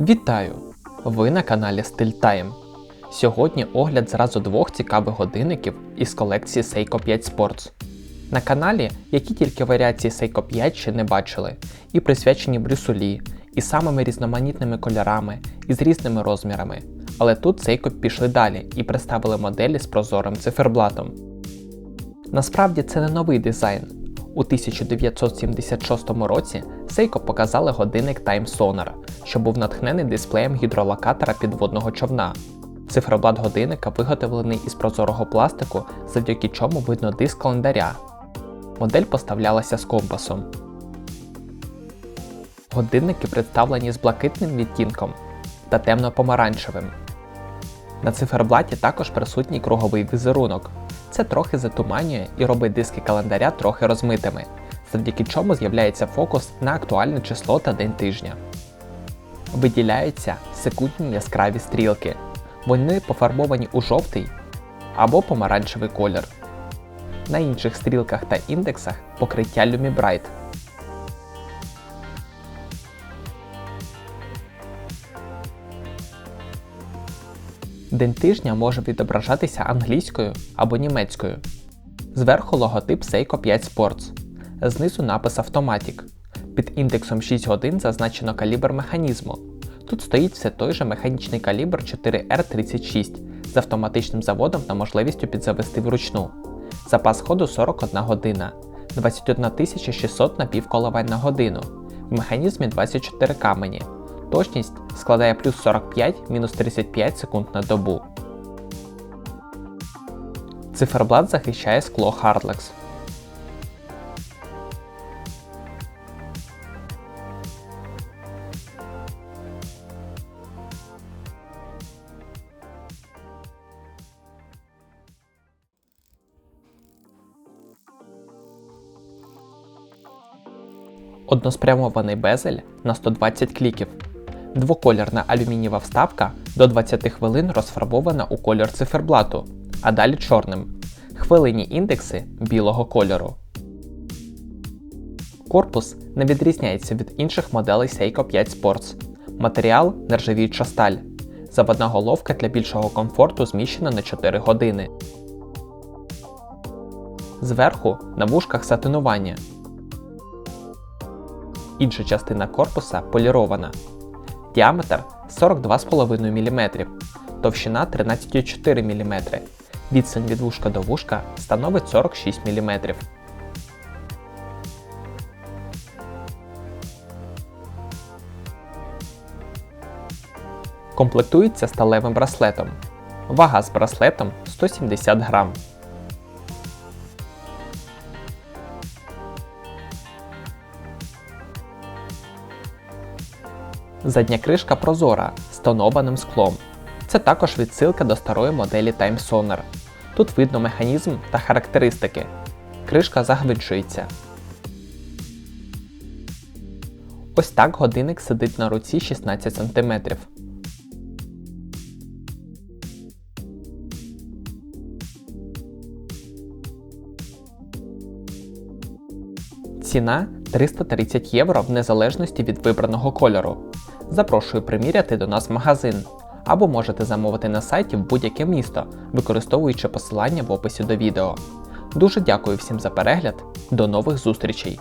Вітаю! Ви на каналі Style Time. Сьогодні огляд зразу двох цікавих годинників із колекції Seiko 5 Sports. На каналі, які тільки варіації Seiko 5 ще не бачили, і присвячені Брюсу Лі, і самими різноманітними кольорами, і з різними розмірами. Але тут Seiko пішли далі і представили моделі з прозорим циферблатом. Насправді це не новий дизайн. У 1976 році Seiko показали годинник Time Sonar, що був натхнений дисплеєм гідролокатора підводного човна. Циферблат годинника виготовлений із прозорого пластику, завдяки чому видно диск календаря. Модель поставлялася з компасом. Годинники представлені з блакитним відтінком та темно-помаранчевим. На циферблаті також присутній круговий візерунок. Це трохи затуманює і робить диски календаря трохи розмитими, завдяки чому з'являється фокус на актуальне число та день тижня. Виділяються секундні яскраві стрілки. Вони пофарбовані у жовтий або помаранчевий колір. На інших стрілках та індексах покриття Lumibright. День тижня може відображатися англійською або німецькою. Зверху логотип Seiko 5 Sports. Знизу напис Automatic. Під індексом 6 годин зазначено калібр механізму. Тут стоїть все той же механічний калібр 4R36 з автоматичним заводом та можливістю підзавести вручну. Запас ходу 41 година, 21 600 напівколивань на годину. В механізмі 24 камені. Точність складає плюс 45 мінус 35 секунд на добу. Циферблат захищає скло Hardlex. Односпрямований безель на 120 кліків. Двокольорна алюмінієва вставка до 20 хвилин розфарбована у колір циферблату, а далі чорним. Хвилинні індекси білого кольору. Корпус не відрізняється від інших моделей Seiko 5 Sports. Матеріал нержавіюча сталь. Заводна головка для більшого комфорту зміщена на 4 години. Зверху на вушках сатинування. Інша частина корпуса полірована. Діаметр 42,5 мм, товщина 13,4 мм. Відстань від вушка до вушка становить 46 мм. Комплектується сталевим браслетом. Вага з браслетом 170 грам. Задня кришка прозора з тонованим склом. Це також відсилка до старої моделі Time Sonar. Тут видно механізм та характеристики. Кришка загвинчується. Ось так годинник сидить на руці 16 см. Ціна 330 євро в незалежності від вибраного кольору. Запрошую приміряти до нас магазин. Або можете замовити на сайті в будь-яке місто, використовуючи посилання в описі до відео. Дуже дякую всім за перегляд, до нових зустрічей!